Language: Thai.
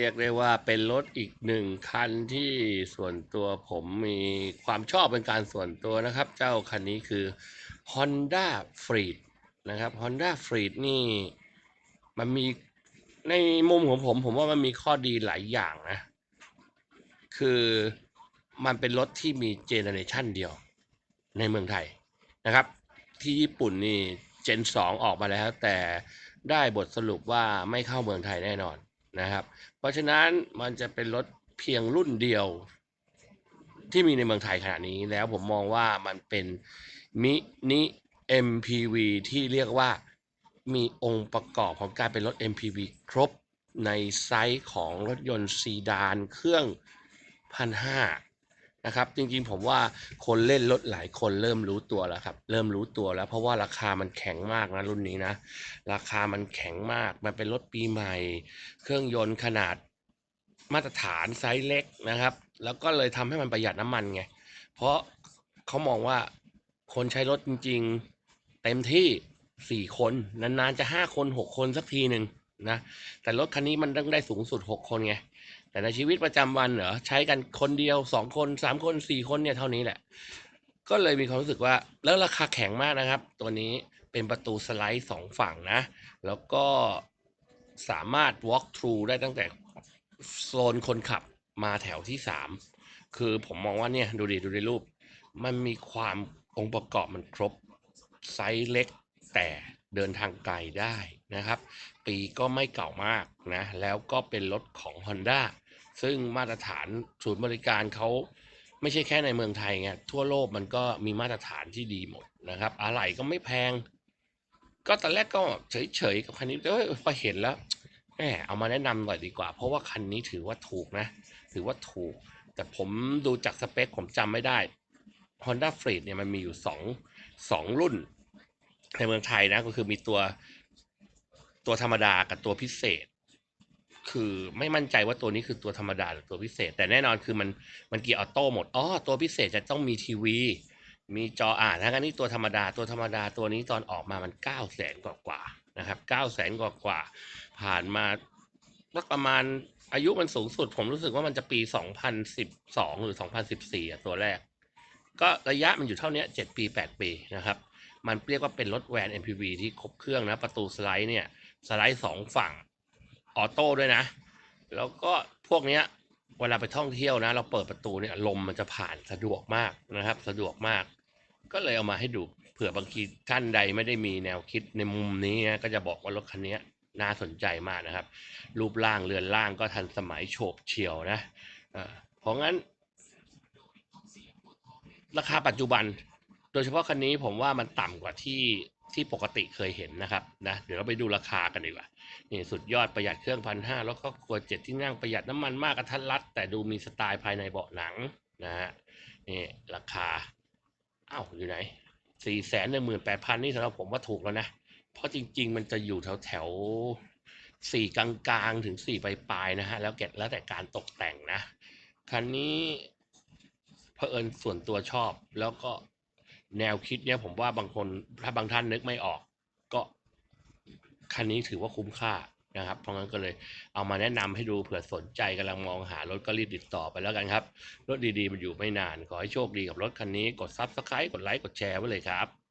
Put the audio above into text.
เรียกได้ว่าเป็นรถอีกหนึ่งคันที่ส่วนตัวผมมีความชอบเป็นการส่วนตัวนะครับ เจ้าคันนี้คือ Honda Freed นะครับ Honda Freed นี่มันมีในมุมของผม ผมว่ามันมีข้อดีหลายอย่างนะ คือมันเป็นรถที่มีเจเนอเรชันเดียวในเมืองไทยนะครับ ที่ญี่ปุ่นนี่เจนสองออกมาแล้ว แต่ได้บทสรุปว่าไม่เข้าเมืองไทยแน่นอน นะครับ เพราะฉะนั้นมันจะเป็นรถเพียงรุ่นเดียว ที่มีในเมืองไทยขณะนี้แล้วผมมองว่ามันเป็นมินิ MPV ที่เรียกว่ามีองค์ประกอบของการเป็นรถ MPV ครบในไซส์ของรถยนต์ซีดานเครื่องพันห้า นะครับ จริงๆผมว่าคนเล่นรถหลายคนเริ่มรู้ตัวแล้วครับ เริ่มรู้ตัวแล้วเพราะว่าราคามันแข็งมากนะรุ่นนี้นะ ราคามันแข็งมาก มันเป็นรถปีใหม่ เครื่องยนต์ขนาดมาตรฐานไซส์เล็กนะครับ แล้วก็เลยทำให้มันประหยัดน้ำมันไง เพราะเขามองว่าคนใช้รถจริง ๆ เต็มที่สี่คน นานๆจะห้าคนหกคนสักทีหนึ่ง นะแต่รถคันนี้มันต้องได้สูงสุดหกคนไง แต่ในชีวิตประจำวันเหรอใช้กันคนเดียวสองคนสามคนสี่คนเนี่ยเท่านี้แหละ ก็เลยมีความรู้สึกว่าแล้วราคาแข็งมากนะครับ ตัวนี้เป็นประตูสไลด์สองฝั่งนะ แล้วก็สามารถ walk through ได้ตั้งแต่โซนคนขับมาแถวที่สามคือผมมองว่าเนี่ยดูดิดูในรูป มันมีความองค์ประกอบมันครบไซส์เล็กแต่ เดินทางไกลได้นะครับ ปีก็ไม่เก่ามากนะ แล้วก็เป็นรถของ Honda ซึ่งมาตรฐานศูนย์บริการเขาไม่ใช่แค่ในเมืองไทยไงทั่วโลกมันก็มีมาตรฐานที่ดีหมดนะครับ อะไหล่ก็ไม่แพง ก็ตอนแรกก็เฉยๆกับคันนี้แต่พอเห็นแล้วแหมเอามาแนะนำหน่อยดีกว่า เพราะว่าคันนี้ถือว่าถูกนะ ถือว่าถูก แต่ผมดูจากสเปคผมจำไม่ได้ Honda f r e e d เนี่ยมันมีอยู่สองสองรุ่น ในเมืองไทยนะก็คือมีตัวตัวธรรมดากับตัวพิเศษ คือไม่มั่นใจว่าตัวนี้คือตัวธรรมดาหรือตัวพิเศษ แต่แน่นอนคือมันมันเกียร์ออโต้หมดอ๋อตัวพิเศษจะต้องมีทีวี มีจออ่านถ้างั้นนี่ตัวธรรมดาตัวธรรมดาตัวนี้ตอนออกมามันเก้าแสนกว่ากว่านะครับเก้าแสนกว่ากว่า ผ่านมาประมาณอายุมันสูงสุด ผมรู้สึกว่ามันจะปี 2012 หรือ 2014อะตัวแรก ก็ระยะมันอยู่เท่านี้7ปี 8 ปีนะครับ มันเรียกว่าเป็นรถแวน MPV ที่ครบเครื่องนะ ประตูสไลด์เนี่ย สไลด์สองฝั่งออโต้ด้วยนะ แล้วก็พวกเนี้ยเวลาไปท่องเที่ยวนะ เราเปิดประตูเนี่ยลมมันจะผ่านสะดวกมากนะครับ สะดวกมาก ก็เลยเอามาให้ดูเผื่อบางทีท่านใดไม่ได้มีแนวคิดในมุมนี้นะก็จะบอกว่ารถคันนี้น่าสนใจมากนะครับ รูปร่างเรือนร่างก็ทันสมัยโฉบเฉี่ยวนะอ่าเพราะงั้น ราคาปัจจุบัน โดยเฉพาะคันนี้ผมว่ามันต่ำกว่าที่ที่ปกติเคยเห็นนะครับนะเดี๋ยวเราไปดูราคากันดีกว่านี่สุดยอดประหยัดเครื่องพันห้าแล้วก็ครัวเจ็ดที่นั่งประหยัดน้ำมันมากกระทัดรัด แต่ดูมีสไตล์ภายในเบาะหนังนะฮะนี่ราคาอ้าวอยู่ไหนสี่แสนหนึ่งหมื่นแปดพันนี่สำหรับผมว่าถูกแล้วนะ เพราะจริง ๆ มันจะอยู่แถวแถวสี่กลางๆ ถึงสี่ปลายๆนะฮะแล้วแกะแล้วแต่การตกแต่งนะ คันนี้เผอิญส่วนตัวชอบแล้วก็ แนวคิดเนี่ยผมว่าบางคนถ้าบางท่านนึกไม่ออก ก็คันนี้ถือว่าคุ้มค่านะครับ เพราะงั้นก็เลยเอามาแนะนำให้ดูเผื่อสนใจกำลังมองหารถก็รีบติดต่อไปแล้วกันครับ รถดีๆมันอยู่ไม่นาน ขอให้โชคดีกับรถคันนี้ กดซับสไครต์กดไลค์ กดแชร์ไว้เลยครับ